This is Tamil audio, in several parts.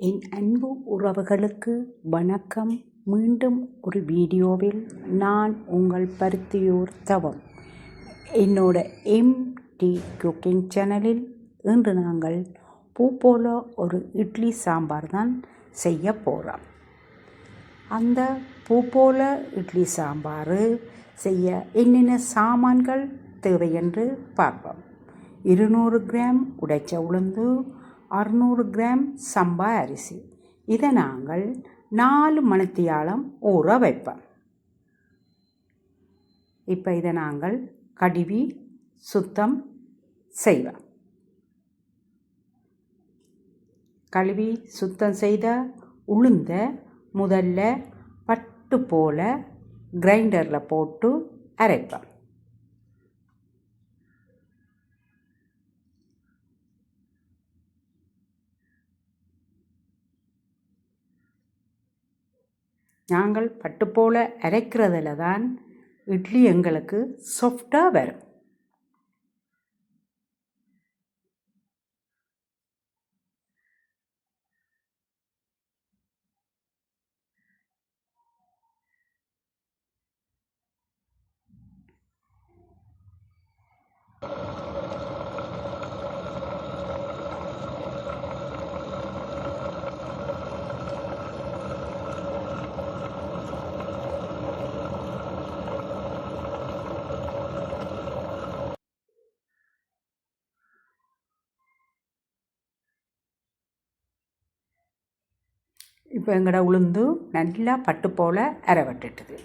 என் அன்பு உறவுகளுக்கு வணக்கம். மீண்டும் ஒரு வீடியோவில் நான் உங்கள் பருத்தியூர் தவம். என்னோட எம்டி குக்கிங் சேனலில் இன்று நாங்கள் பூ போல ஒரு இட்லி சாம்பார் தான் செய்ய போகிறோம் அந்த பூ போல இட்லி சாம்பார் செய்ய என்னென்ன சாமான்கள் தேவை என்று பார்ப்போம். இருநூறு கிராம் உடைச்ச உளுந்து அறுநூறு கிராம் சம்பா அரிசி. இதை நாங்கள் நாலு மணித்தியாலம் ஊற வைப்போம். இப்போ இதை நாங்கள் கடுவி சுத்தம் செய்வோம். கழுவி சுத்தம் செய்த உளுந்த முதல்ல பட்டு போல் கிரைண்டரில் போட்டு அரைப்பேன் நாங்கள் பட்டு போல் அரைக்கிறதுல தான் இட்லி எங்களுக்கு சாஃப்டாக வரும். இப்போ எங்களோட உளுந்து நல்லா பட்டு போல் அரைவட்டுட்டுது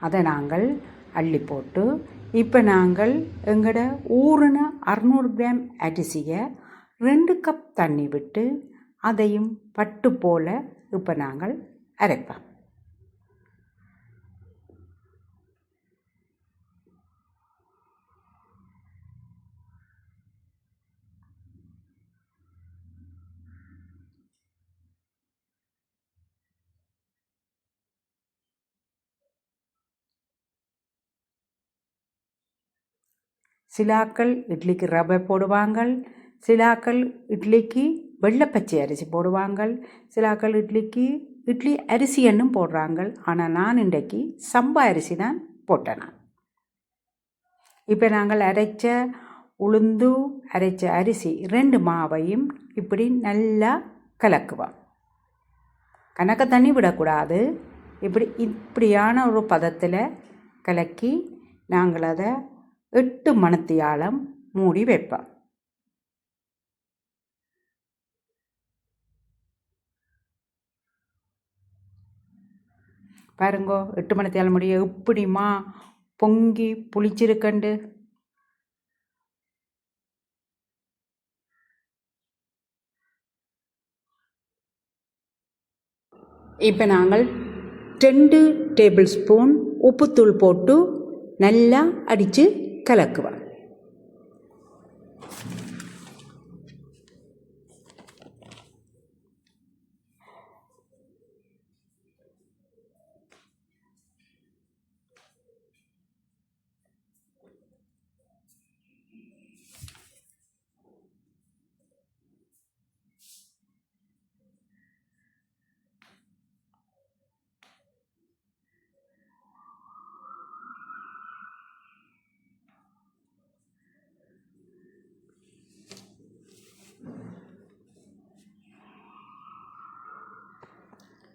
அதை நாங்கள் அள்ளி போட்டு இப்போ நாங்கள் எங்களோட ஊறுன அறுநூறு கிராம் அரிசியை ரெண்டு கப் தண்ணி விட்டு அதையும் பட்டு போல் இப்போ நாங்கள் அரைப்போம். சிலாக்கள் இட்லிக்கு ரவை போடுவாங்கள் சிலாக்கள் இட்லிக்கு வெள்ளைப்பச்சை அரிசி போடுவாங்கள் சிலாக்கள் இட்லிக்கு இட்லி அரிசி என்னும் போடுறாங்க ஆனால் நான் இன்றைக்கு சம்பா அரிசி தான் போட்டேன்? நான் இப்போ நாங்கள் அரைச்ச உளுந்து அரைச்ச அரிசி ரெண்டு மாவையும் இப்படி நல்லா கலக்குவோம். கணக்க தண்ணி விடக்கூடாது. இப்படி இப்படியான ஒரு பதத்தில் கலக்கி நாங்கள் அதை எட்டு மணத்தியாலம் மூடி வைப்பேன் பாருங்கோ எட்டு மணத்தியாலம் முடிய எப்படிமா பொங்கி புளிச்சிருக்கண்டு? இப்போ நாங்கள் ரெண்டு டேபிள் ஸ்பூன் உப்புத்தூள் போட்டு நல்லா அடித்து കലക്കുക.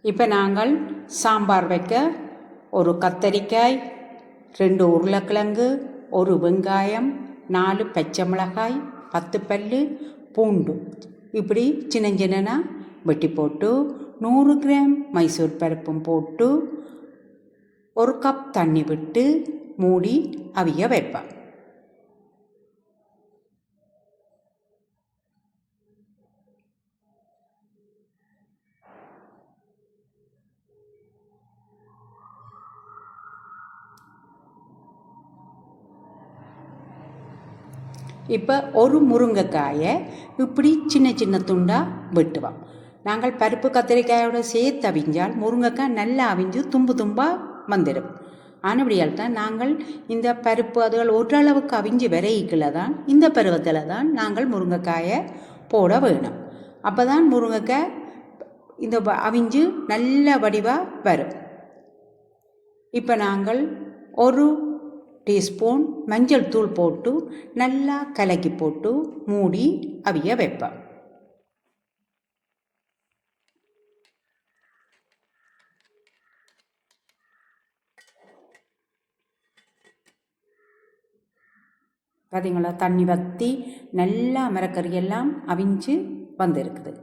இப்போ நாங்கள் சாம்பார் வைக்க ஒரு கத்தரிக்காய் ரெண்டு உருளைக்கிழங்கு ஒரு வெங்காயம் நாலு பச்சை மிளகாய் பத்து பல்லு பூண்டு. இப்படி சின்ன சின்னனா வெட்டி போட்டு நூறு கிராம் மைசூர் பருப்பும் போட்டு ஒரு கப் தண்ணி விட்டு மூடி அவிய வைப்பேன் இப்போ ஒரு முருங்கைக்காயை இப்படி சின்ன சின்ன துண்டாக வெட்டுவோம். நாங்கள் பருப்பு கத்திரிக்காயோட சேர்த்து அவிஞ்சால் முருங்கைக்காய் நல்லா அவிஞ்சு தும்பு தும்பாக வந்துடும். ஆனபடியால் தான் நாங்கள் இந்த பருப்பு அதுகள் ஓரளவுக்கு அவிஞ்சு விரையிக்கில் தான் இந்த பருவத்தில் தான் நாங்கள் முருங்கைக்காயை போட வேணும். அப்போ தான் முருங்கைக்காய் இந்த அவிஞ்சு நல்ல வடிவாக வரும். இப்போ நாங்கள் ஒரு டீஸ்பூன் மஞ்சள் தூள் போட்டு நல்லா கலக்கி போட்டு மூடி அவிய வைப்பேன். பார்த்தீங்களா தண்ணி வற்றி நல்லா மரக்கறி எல்லாம் அவிஞ்சு வந்திருக்குது.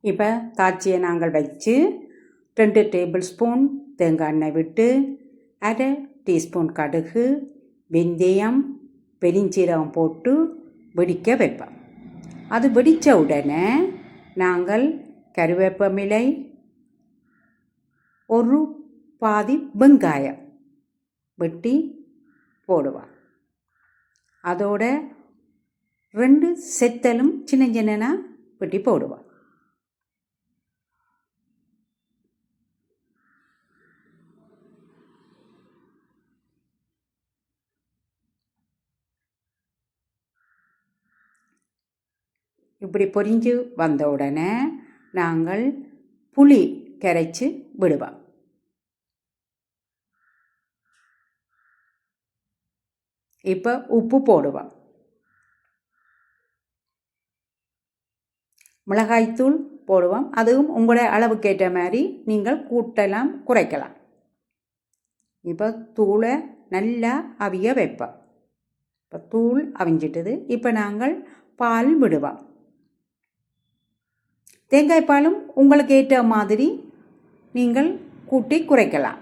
இப்போ தாச்சியை நாங்கள் வச்சு ரெண்டு டேபிள் ஸ்பூன் தேங்காய் எண்ணெய் விட்டு அரை டீஸ்பூன் கடுகு வெந்தயம் பெருஞ்சீரகம் போட்டு வெடிக்க வைப்போம். அது வெடித்த உடனே நாங்கள் கருவேப்பமிலை ஒரு பாதி வெங்காயம் வெட்டி போடுவோம். அதோட ரெண்டு செத்தலும் சின்ன சின்னனாக வெட்டி போடுவோம். இப்படி பொரிஞ்சு வந்த உடனே நாங்கள் புளி கரைச்சி விடுவோம். இப்போ உப்பு போடுவோம். மிளகாய்த்தூள் போடுவோம். அதுவும் உங்களோட அளவுக்கேற்ற மாதிரி நீங்கள் கூட்டலாம் குறைக்கலாம். இப்போ தூளை நல்லா அவிய வைப்போம். இப்போ தூள் அவிஞ்சிட்டது. இப்போ நாங்கள் பால் விடுவோம். தேங்காய் பாலும் உங்களுக்கு ஏற்ற மாதிரி நீங்கள் கூட்டி குறைக்கலாம்.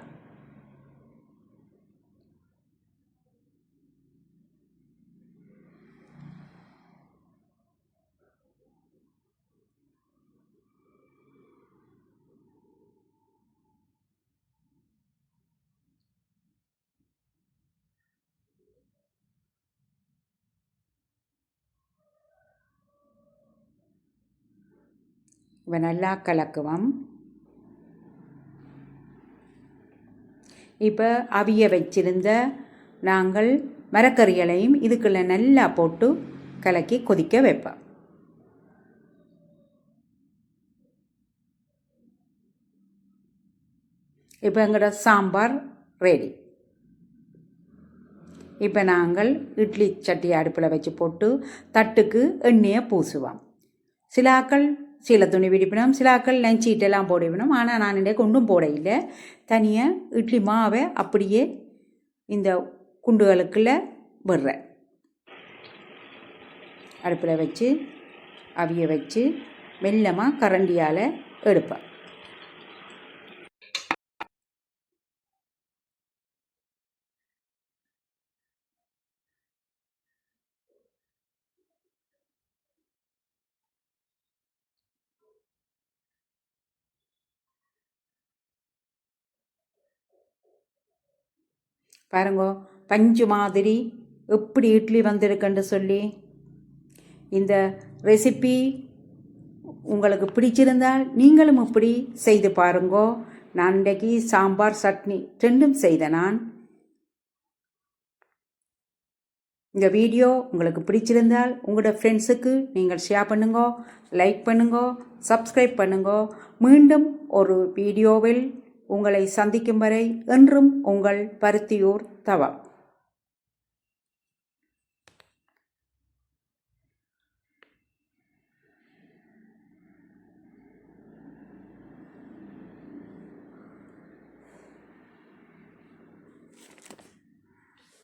நல்லா கலக்குவோம். இப்போ அவிய வச்சிருந்த நாங்கள் மரக்கறிகளையும் இதுக்குள்ள நல்லா போட்டு கலக்கி கொதிக்க வைப்போம். இப்போ எங்களோட சாம்பார் ரெடி இப்போ நாங்கள் இட்லி சட்டி அடுப்பில் வச்சு போட்டு தட்டுக்கு எண்ணெயை பூசுவோம். சிலாக்கள் சில துணி விடிப்பினோம் சிலாக்கள் லஞ்சீட்டெல்லாம் போடுவினோம். ஆனால் நான் இன்றைக்கு ஒன்றும் போட இல்லை தனியாக இட்லி மாவை அப்படியே இந்த குண்டுகளுக்குள்ள விடுறேன். அடுப்பில் வச்சு அவிய வச்சு மெல்லமாக கரண்டியால் எடுப்பேன். பாருங்கோ பஞ்சு மாதிரி எப்படி இட்லி வந்திருக்குன்னு சொல்லி. இந்த ரெசிபி உங்களுக்கு பிடிச்சிருந்தால் நீங்களும் இப்படி செய்து பாருங்கோ. நான் இன்றைக்கு சாம்பார் சட்னி ரெண்டும் செய்த நான். இந்த வீடியோ உங்களுக்கு பிடிச்சிருந்தால் உங்களோட ஃப்ரெண்ட்ஸுக்கு நீங்கள் ஷேர் பண்ணுங்கோ லைக் பண்ணுங்கோ சப்ஸ்கிரைப் பண்ணுங்கோ. மீண்டும் ஒரு வீடியோவில் உங்களை சந்திக்கும் வரை என்றும் உங்கள் பருத்தியூர் தவம்